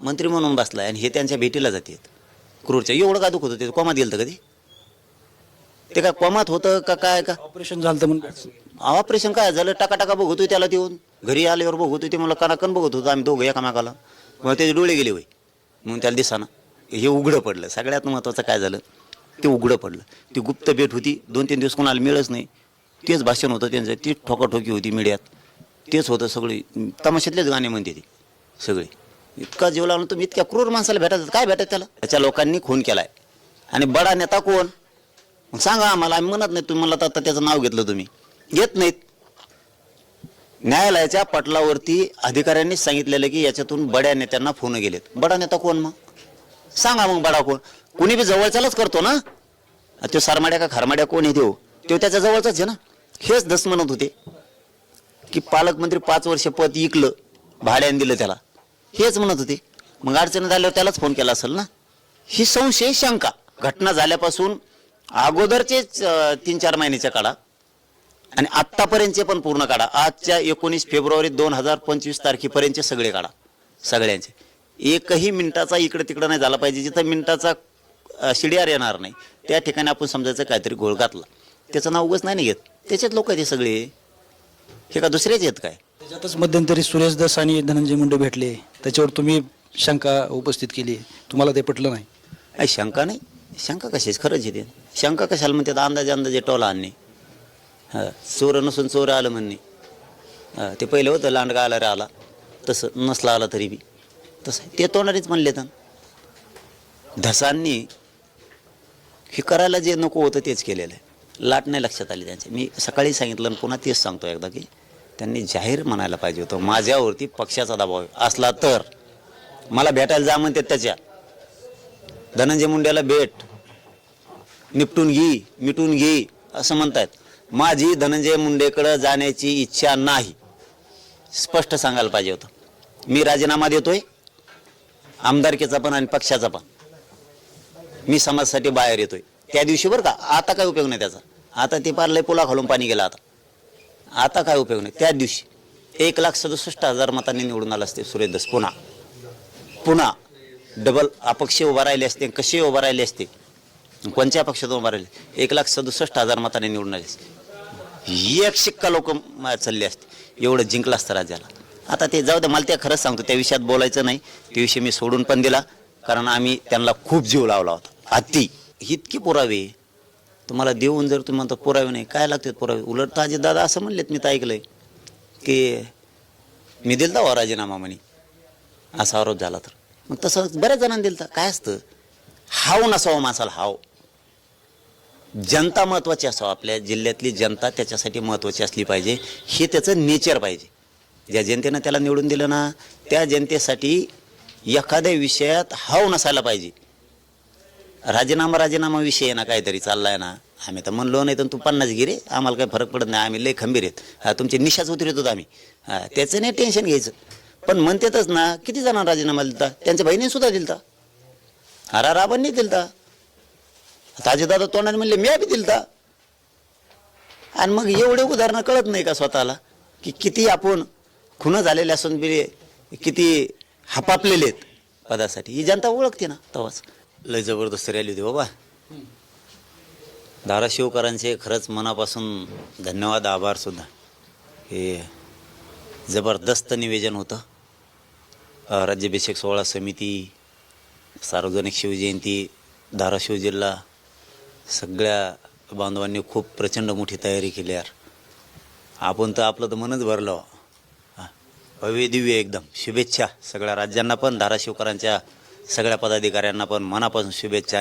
मंत्री म्हणून बसलाय आणि हे त्यांच्या भेटीला जातात. क्रूरच्या. एवढं का दुखत होतं? ते कोमात गेलं कधी? ते काय कोमात होतं का काय का? ऑपरेशन झालं म्हणून ऑपरेशन काय झालं? टाका टाका बघतोय त्याला देऊन. घरी आल्यावर बघतोय ते मला कणाकण बघत होतो आम्ही दोघं एकामेकाला. मग त्याचे डोळे गेले होय मग त्याला दिसाना. हे उघडं पडलं. सगळ्यात महत्त्वाचं काय झालं? ते उघडं पडलं. ती गुप्त भेट होती. दोन तीन दिवस कोणाला मिळच नाही. तेच भाषण होतं त्यांचं. ती ठोकाठोकी होती मीडियात. तेच होतं सगळी. तमाशातलेच गाणे म्हणते ती. सगळे. इतका जीव लागला तुम्ही इतक्या क्रूर माणसाला भेटायचं काय भेटायचं त्याला? त्याच्या लोकांनी खून केलाय. आणि बडा नेता कोण? मग सांगा आम्हाला आम्ही म्हणत नाही तुम्ही मला आता त्याचं नाव घेतलं तुम्ही. घेत नाहीत. न्यायालयाच्या पटलावरती अधिकाऱ्यांनी सांगितलेलं की याच्यातून बड्या नेत्यांना फोन गेलेत. बडा नेता कोण मग? सांगा मग बडा कोण. कुणी बी जवळच्यालाच करतो ना? तो सारमाड्या का खारमाड्या कोण आहे देऊ तो त्याच्या जवळचाच आहे ना? हेच दस म्हणत होते. की पालकमंत्री पाच वर्ष पद इकलं भाड्याने दिलं त्याला. हेच म्हणत होते. मग अडचण झाल्यावर त्यालाच फोन केला असेल ना? ही संशय शंका. घटना झाल्यापासून अगोदरचेच तीन चार महिन्याच्या काळा आणि आत्तापर्यंतचे पण पूर्ण काढा. आजच्या एकोणीस फेब्रुवारी दोन हजार पंचवीस तारखेपर्यंतचे सगळे काढा. सगळ्यांचे. एकही मिनिटाचा इकडे तिकडे नाही झाला पाहिजे. जिथं मिनिटाचा शिडीआर येणार नाही. त्या ठिकाणी आपण समजायचं काहीतरी घोळ घातला. त्याचं नाव उगच नाही घेत. त्याच्यात लोक आहेत ते सगळे. हे का दुसरेच आहेत काय? त्याच्यातच मध्यंतरी सुरेश दस आणि धनंजय मुंडे भेटले. त्याच्यावर तुम्ही शंका उपस्थित केली तुम्हाला ते पटलं नाही. अय शंका नाही. शंका कशाच? खरंच येते शंका कशाला म्हणतात अंदाजे अंदाजे टोला आणणे. हां चोर नसून चोर आलं म्हणणे. हां ते पहिलं होतं लांडगा आला रे आला. तसं नसला आला तरी बी. तसं ते तोंडारीच म्हणले तर धसांनी हे करायला जे नको होतं तेच केलेलं आहे. लाट नाही लक्षात आली त्यांचे. मी सकाळी सांगितलं आणि पुन्हा तेच सांगतो एकदा की त्यांनी जाहीर म्हणायला पाहिजे होतं. माझ्यावरती पक्षाचा दबाव असला तर. मला भेटायला जा म्हणते त्याच्या. धनंजय मुंडेला भेट. निपटून घे मिटून घे असं म्हणतायत. माझी धनंजय मुंडेकडं जाण्याची इच्छा नाही. स्पष्ट सांगायला पाहिजे होतं. मी राजीनामा देतोय. आमदारकीचा पण आणि पक्षाचा पण. मी समाजासाठी बाहेर येतोय. त्या दिवशी बरं का आता काय उपयोग नाही त्याचा. आता ते पार लय पुला खालून पाणी गेलं आता. आता काय उपयोग नाही. त्या दिवशी एक लाख सदुसष्ट हजार मतांनी निवडून आला असते सुरेंद्रस पुन्हा. पुन्हा डबल अपक्ष उभा राहिले असते कसे उभा राहिले असते? कोणत्या पक्षातून उभा राहिले? एक लाख सदुसष्ट हजार मतांनी निवडून आले असते. एक शिक्का लोक चालले असते. एवढं जिंकला असतं राज्याला. आता ते जाऊ दे मला ते खरंच सांगतो त्या विषयात बोलायचं नाही. त्या विषयी मी सोडून पण दिला कारण आम्ही त्यांना खूप जीव लावला होता. अति. इतकी पुरावे. तुम्हाला देऊन जर तुम्ही म्हणता पुरावे नाही. काय लागतात पुरावे? उलट ताजे दादा असं म्हणलेत मी तर ऐकलंय. की मी दिलता वा राजीनामा म्हणे. असा आरोप झाला तर. मग तसं बऱ्याच जणांनी दिलता. काय असतं? हाव नसावं माणसाला हाव. जनता महत्त्वाची असावं आपल्या जिल्ह्यातली जनता त्याच्यासाठी महत्त्वाची असली पाहिजे. हे त्याचं नेचर पाहिजे. ज्या जनतेनं त्याला निवडून दिलं ना त्या जनतेसाठी एखाद्या विषयात हाव नसायला पाहिजे. राजीनामा राजीनामा विषय आहे ना काहीतरी चाललाय ना. आम्ही तर म्हणलो नाही तर तू पन्नास गिरे आम्हाला काही फरक पडत नाही आम्ही लय खंबीर आहेत. हा तुमचे निशाच उतरत होतो आम्ही. हा त्याचं नाही टेन्शन घ्यायचं. पण म्हणतातच ना किती जणांना राजीनामा दिलता? त्यांच्या बहिणीने सुद्धा दिलता. हरा नाही दिलता. दादा तोंडाने म्हणले मी बी दिलता. आणि मग एवढे उदाहरणं कळत नाही का स्वतःला? की किती आपण खुनं झालेले असून बी किती हपापलेले आहेत पदासाठी. ही जनता ओळखते ना तेव्हाच लय जबरदस्त रॅली होती बाबा. धाराशिवकरांचे खरंच मनापासून धन्यवाद आभार सुद्धा. हे जबरदस्त निवेदन होतं. राज्याभिषेक सोहळा समिती सार्वजनिक शिवजयंती धाराशिव जिल्हा सगळ्या बांधवांनी खूप प्रचंड मोठी तयारी केली यार. आपण तर आपलं तर मनच भरलं. हा. भव्य दिव्य एकदम. शुभेच्छा सगळ्या राज्यांना पण धाराशिवकरांच्या सगळ्या पदाधिकाऱ्यांना पण मनापासून शुभेच्छा.